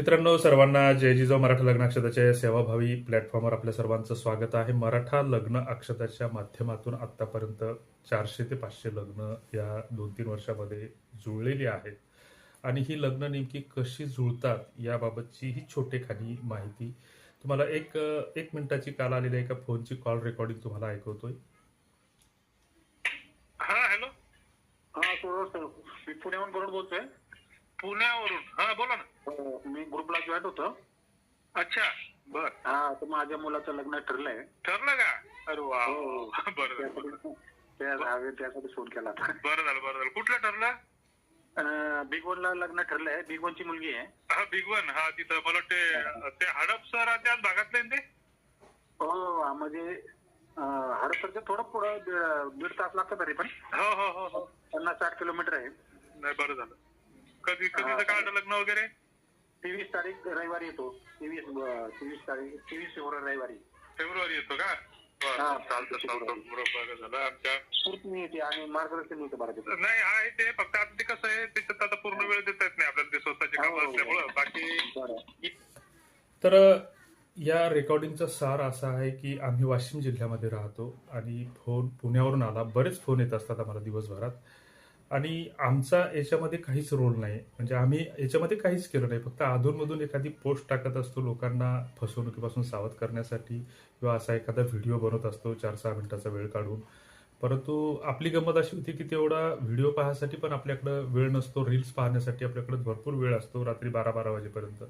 मित्रांनो सर्वांना जय जिजाऊ. मराठा लग्न अक्षताच्या सेवाभावी प्लॅटफॉर्मवर आपल्या सर्वांचं स्वागत आहे. मराठा लग्न अक्षताच्या माध्यमातून आतापर्यंत चारशे ते पाचशे लग्न या दोन तीन वर्षामध्ये जुळलेली आहेत. आणि ही लग्न नेमकी कशी जुळतात याबाबतची ही छोटेखानी माहिती तुम्हाला एक एक मिनिटाची काल आलेल्या एका फोनची कॉल रेकॉर्डिंग तुम्हाला ऐकवतोय. हा हॅलो हा सर. मी पुण्याहून बरोबर बोलतोय. पुण्यावरून. हा बोला ना. अं, मी ग्रुपला जॉईन होतो. अच्छा बर. हा तर माझ्या मुलाचं लग्न ठरलंय. ठरलं का? अरे वा हो. बरं त्यासाठी फोन केला बरं झालं बरं झालं. कुठलं ठरलं? अं, बिग वनला लग्न ठरलंय. बिग वनची मुलगी आहे. हा बिग वन हा तिथं मला वाटते ते हडपसर त्याच भागातले ते? हो हा, म्हणजे हडपसरच्या थोडं पुढं दीड दीड तास लागतं तरी पण. हो हो हो हो. पन्नास साठ किलोमीटर आहे. नाही बरं झालं. कधी कधीचं हा. काढलं लग्न वगैरे? तेवीस तारीख रविवारी येतो. तेवीस तेवीस तारीख तेवीस फेब्रुवारी रविवारी. फेब्रुवारी येतो का? हा. चालतं चालतं. बरोबर बरं झालं. आमच्या पूर्ण येते आणि मार्गदर्शन येतं बरं तिथं. नाही आहे ते. फक्त आता ते कसं आहे त्याच्यात आता पूर्ण वेळ देता येत नाही आपल्याला ते स्वतःचे काम हो. असल्यामुळं बाकी बरं. तर या रेकॉर्डिंगचा सार असा आहे की आम्ही वाशिम जिल्ह्यामध्ये राहतो आणि फोन पुण्यावरून आला. बरेच फोन येत असतात आम्हाला दिवसभरात. आणि आमचा याच्यामध्ये काहीच रोल नाही. म्हणजे आम्ही याच्यामध्ये काहीच केलं नाही. फक्त अधूनमधून एखादी पोस्ट टाकत असतो लोकांना फसवणुकीपासून सावध करण्यासाठी किंवा असा एखादा व्हिडिओ बनवत असतो चार सहा मिनिटाचा वेळ काढून. परंतु आपली गंमत अशी होती की तेवढा व्हिडिओ पाहण्यासाठी पण आपल्याकडं वेळ नसतो. रील्स पाहण्यासाठी आपल्याकडे भरपूर वेळ असतो रात्री बारा बारा वाजेपर्यंत.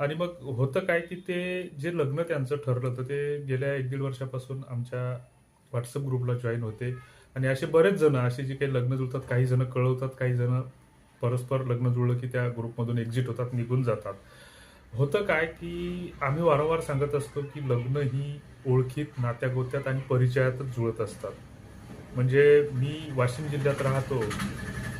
आणि मग होतं काय की ते जे लग्न त्यांचं ठरलं तर ते गेल्या एक दीड वर्षापासून आमच्या व्हॉट्सअप ग्रुपला जॉईन होते. आणि असे बरेच जण असे जे काही लग्न जुळतात काही जण कळवतात काही जण परस्पर लग्न जुळलं की त्या ग्रुपमधून एक्झिट होतात निघून जातात. होतं काय की आम्ही वारंवार सांगत असतो की लग्न ही ओळखीत नात्यागोत्यात आणि परिचयातच जुळत असतात. म्हणजे मी वाशिम जिल्ह्यात राहतो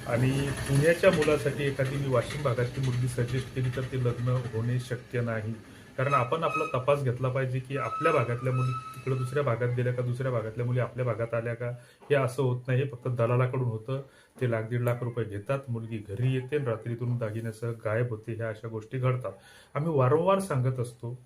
आणि पुण्याच्या मुलासाठी एखादी मी वाशिम भागातली मुलगी सजेस्ट केली तर ते लग्न होणे शक्य नाही. कारण आपण आपला तपास घेतला पाहिजे की आपल्या भागातल्या मुली तिकडे दुसऱ्या भागात गेल्या का दुसऱ्या भागातल्या मुली आपल्या भागात आल्या का? हे असं होत नाही. हे फक्त दलालाकडून होतं. ते लाख दीड लाख रुपये घेतात. मुलगी घरी येते आणि रात्रीतून दागिन्यासह गायब होते. ह्या अशा गोष्टी घडतात. आम्ही वारंवार सांगत असतो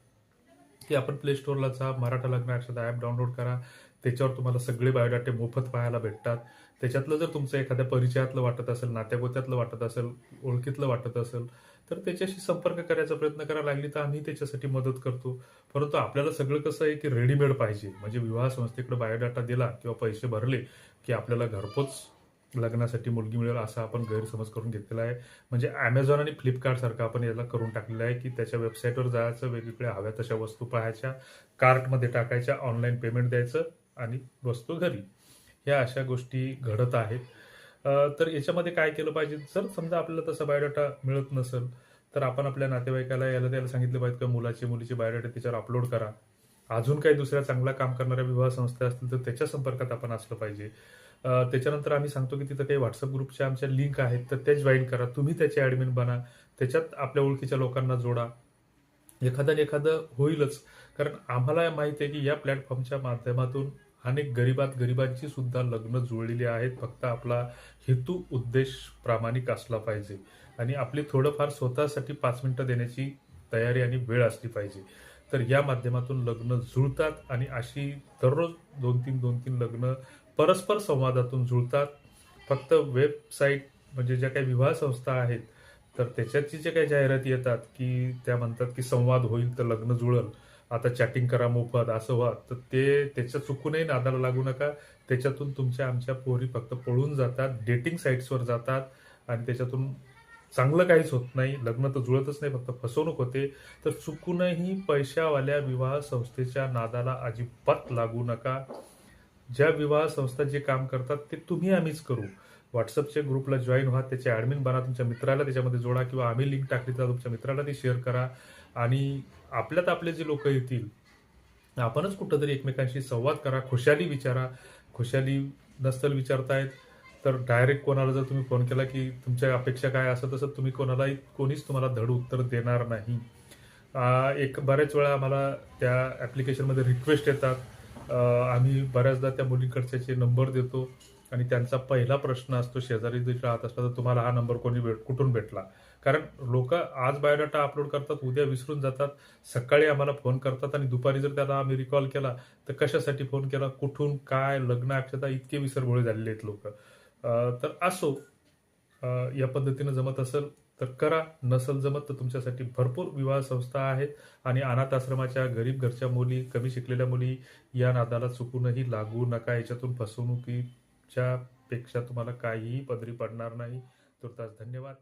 की आपण प्ले स्टोअरला जा मराठा लग्न अक्षता ॲप डाउनलोड करा. त्याच्यावर तुम्हाला सगळे बायोडाटे मोफत पाहायला भेटतात. त्याच्यातलं जर तुमचं एखाद्या परिचयातलं वाटत असेल नात्यागोत्यातलं वाटत असेल ओळखीतलं वाटत असेल तर त्याच्याशी संपर्क करायचा प्रयत्न करायला लागली तर आम्ही त्याच्यासाठी मदत करतो. परंतु आपल्याला सगळं कसं आहे की रेडीमेड पाहिजे. म्हणजे विवाह संस्थेकडे बायोडाटा दिला किंवा पैसे भरले की आपल्याला घरपोच लग्नासाठी मुलगी मिळेल असा आपण गैरसमज करून घेतलेला आहे. म्हणजे ॲमेझॉन आणि फ्लिपकार्ट सारखं आपण याला करून टाकलेलं आहे की त्याच्या वेबसाईटवर जायचं वेगवेगळ्या हव्या तशा वस्तू पाहायच्या कार्टमध्ये टाकायच्या ऑनलाईन पेमेंट द्यायचं आणि वस्तू घरी. ह्या अशा गोष्टी घडत आहेत. तर याच्यामध्ये काय केलं पाहिजे? जर समजा आपल्याला तसा बायोडाटा मिळत नसेल तर आपण आपल्या नातेवाईकाला याला त्याला सांगितलं पाहिजे का मुलाची मुलीची बायोडाटा त्याच्यावर अपलोड करा. अजून काही दुसऱ्या चांगला काम करणाऱ्या विवाह संस्था असतील तर त्याच्या संपर्कात आपण असलं पाहिजे. त्याच्यानंतर आम्ही सांगतो की तिथं काही व्हॉट्सअप ग्रुपच्या आमच्या लिंक आहेत तर त्या जॉईन करा. तुम्ही त्याचे ॲडमिन बना. त्याच्यात आपल्या ओळखीच्या लोकांना जोडा. एखादं एखादं होईलच. कारण आम्हाला माहिती आहे की या प्लॅटफॉर्मच्या माध्यमातून अनेक गरीबात गरिबांची सुद्धा लग्न जुळलेली आहेत. फक्त आपला हेतू उद्देश प्रामाणिक असला पाहिजे. आणि आपली थोडंफार स्वतःसाठी पाच मिनिटं देण्याची तयारी आणि वेळ असली पाहिजे. तर या माध्यमातून लग्न जुळतात आणि अशी दररोज दोन तीन दोन तीन लग्न परस्पर संवादातून जुळतात. फक्त वेबसाईट म्हणजे ज्या काही विवाह संस्था आहेत तर त्याच्याची जे काही जाहिराती येतात की त्या म्हणतात की संवाद होईल तर लग्न जुळल. आता चॅटिंग करा मोफत असं व्हा. तर ते त्याच्या चुकूनही नादाला लागू नका. त्याच्यातून तुमच्या आमच्या पोरी फक्त पळून जातात डेटिंग साईट्सवर जातात आणि त्याच्यातून चांगलं काहीच होत नाही. लग्न तर जुळतच नाही फक्त फसवणूक होते. तर चुकूनही पैशावाल्या विवाह संस्थेच्या नादाला अजिबात लागू नका. ज्या विवाह संस्था जे काम करतात ते तुम्ही आम्हीच करू. व्हॉट्सअपच्या ग्रुपला जॉईन व्हा. त्याचे ॲडमिन बना तुमच्या मित्राला त्याच्यामध्ये जोडा किंवा आम्ही लिंक टाकली तर तुमच्या मित्राला ती शेअर करा. आणि आपल्यात आपले जे लोक येतील आपणच कुठंतरी एकमेकांशी संवाद करा खुशाली विचारा. खुशाली नसल विचारतायत तर डायरेक्ट कोणाला जर तुम्ही फोन केला की तुमच्या अपेक्षा काय असं तसं तुम्ही कोणालाही कोणीच तुम्हाला धड उत्तर देणार नाही. एक बऱ्याच वेळा आम्हाला त्या ॲप्लिकेशनमध्ये रिक्वेस्ट येतात. आम्ही बऱ्याचदा त्या मुलींकडच्याचे नंबर देतो आणि त्यांचा पहिला प्रश्न असतो शेजारी जरी राहत असला तर तुम्हाला हा नंबर कोणी भेट कुठून भेटला? कारण लोक आज बायोडाटा अपलोड करतात उद्या विसरून जातात सकाळी आम्हाला फोन करतात आणि दुपारी जर त्याला आम्ही रिकॉल केला तर कशासाठी फोन केला कुठून काय लग्न अक्षता इतके विसरभोळे झालेले आहेत लोक. तर असो या पद्धतीनं जमत असेल तर करा. नसल जमत तर तुमच्यासाठी भरपूर विवाह संस्था आहेत आणि अनाथ आश्रमाच्या गरीब घरच्या मुली कमी शिकलेल्या मुली या नादाला चुकूनही लागू नका. याच्यातून फसवणुकी च्या पेक्षा तुम्हाला काहीही पदरी पडणार नाही. तुर्तास धन्यवाद.